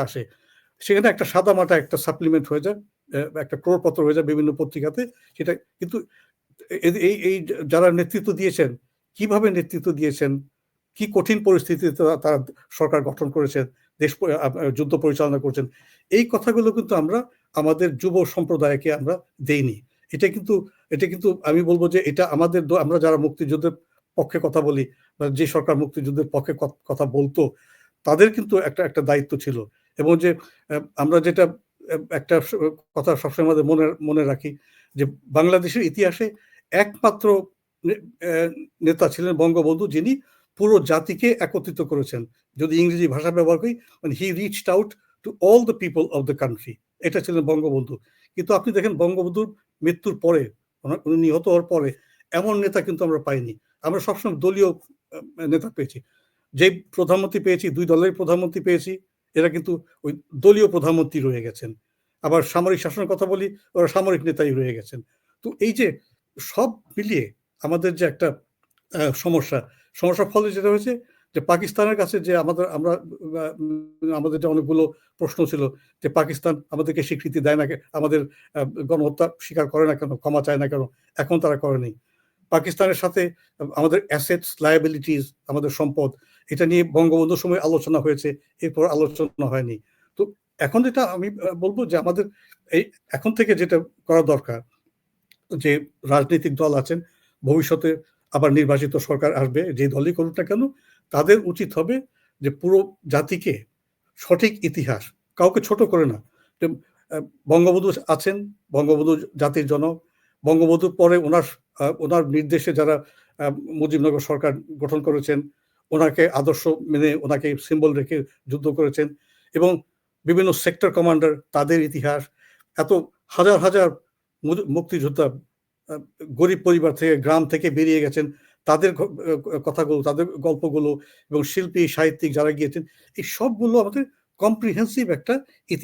আসে। সেখানে একটা সাদা মাটা একটা সাপ্লিমেন্ট হয়ে যায় একটা ক্রোড়পত্র হয়ে যায় বিভিন্ন পত্রিকাতে। সেটা কিন্তু এই এই যারা নেতৃত্ব দিয়েছেন, কীভাবে নেতৃত্ব দিয়েছেন, কি কঠিন পরিস্থিতিতে তারা সরকার গঠন করেছেন, দেশ যুদ্ধ পরিচালনা করছেন, এই কথাগুলো কিন্তু আমরা আমাদের যুব সম্প্রদায়কে আমরা দেইনি। এটা কিন্তু এটা কিন্তু আমি বলব যে এটা আমাদের আমরা যারা মুক্তিযুদ্ধের পক্ষে কথা বলি বা যে সরকার মুক্তিযুদ্ধের পক্ষে কথা বলতো, তাদের কিন্তু একটা একটা দায়িত্ব ছিল। এবং যে আমরা যেটা একটা কথা সবসময় আমাদের মনে মনে রাখি যে, বাংলাদেশের ইতিহাসে একমাত্র নেতা ছিলেন বঙ্গবন্ধু যিনি পুরো জাতিকে একত্রিত করেছেন। যদি ইংরেজি ভাষা ব্যবহার করি মানে he reached out to all the people of the country এটা ছিলেন বঙ্গবন্ধু। কিন্তু আপনি দেখেন বঙ্গবন্ধুর মৃত্যুর পরে উনি নিহত হওয়ার পরে এমন নেতা কিন্তু আমরা পাইনি। আমরা সবসময় দলীয় নেতা পেয়েছি। যে প্রধানমন্ত্রী পেয়েছি, দুই দলের প্রধানমন্ত্রী পেয়েছি। এরা কিন্তু ওই দলীয় প্রধানমন্ত্রী রয়ে গেছেন। আবার সামরিক শাসনের কথা বলি, ওরা সামরিক নেতাই রয়ে গেছেন। তো এই যে সব মিলিয়ে আমাদের যে একটা সমস্যা, সমস্যার ফলে যেটা হয়েছে যে পাকিস্তানের কাছে যে আমাদের, আমরা আমাদের যে অনেকগুলো প্রশ্ন ছিল যে পাকিস্তান আমাদেরকে স্বীকৃতি দেয় না আমাদের গণহত্যা স্বীকার করে না কেন, ক্ষমা চায় না কেন, এখন তারা করেনি। পাকিস্তানের সাথে আমাদের অ্যাসেটস লায়াবিলিটিস আমাদের সম্পদ এটা নিয়ে বঙ্গবন্ধুর সময় আলোচনা হয়েছে, এরপর আলোচনা হয়নি। তো এখন যেটা আমি বলব যে আমাদের এই, এখন থেকে যেটা করা দরকার, যে রাজনৈতিক দল আছেন, ভবিষ্যতে আবার নির্বাচিত সরকার আসবে, যে দলই করুক না কেন, তাদের উচিত হবে যে পুরো জাতিকে সঠিক ইতিহাস, কাউকে ছোট করে না বঙ্গবন্ধু আছেন, বঙ্গবন্ধু জাতির জনক, বঙ্গবন্ধুর পরে ওনার ওনার নির্দেশে যারা মুজিবনগর সরকার গঠন করেছেন ওনাকে আদর্শ মেনে ওনাকে সিম্বল রেখে যুদ্ধ করেছেন এবং বিভিন্ন সেক্টর কমান্ডার তাদের ইতিহাস, এত হাজার হাজার মুক্তিযোদ্ধা গরিব পরিবার থেকে গ্রাম থেকে বেরিয়ে গেছেন, তাদের কথাগুলো, তাদের গল্পগুলো এবং শিল্পী, সাহিত্যিক যারা গিয়েছেন, এই সবগুলো আমাদের কম্প্রিহেন্সিভ একটা